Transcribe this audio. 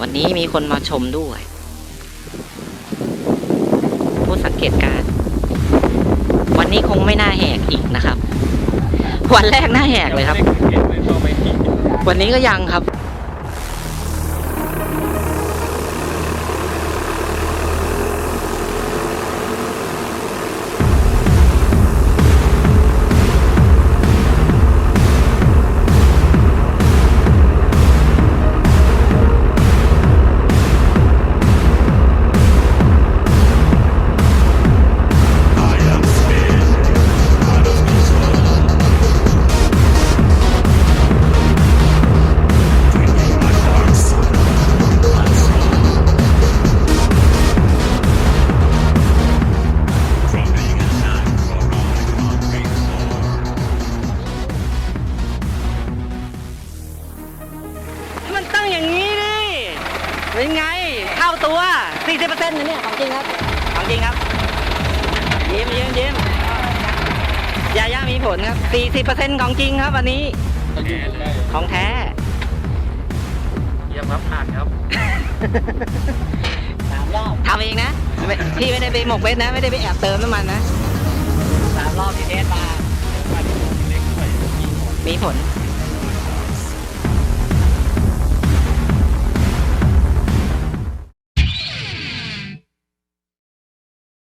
วันนี้มีคนมาชมด้วย ผู้สังเกตการณ์วันนี้คงไม่น่าแหกอีกนะครับ วันแรกน่าแหกเลยครับเห็นเลยก็ไม่ขี่วันนี้ก็ยังครับ มันต้องอย่างนี้ดิเป็นไงเท่าตัว 40%นะเนี่ยของจริงครับของจริงครับยิ้มยิ้มยิ้มยาย่ามีผลครับ 40%ของจริงครับวันนี้แย่เลยของแท้ เยี่ยมครับผ่านครับสามรอบทำเองนะไม่พี่ไม่ได้ไปหมกเบ็ดนะ ไม่ได้ไปแอบเติมน้ำมันนะสามรอบที่เทสมาเล็กหน่อยมีผล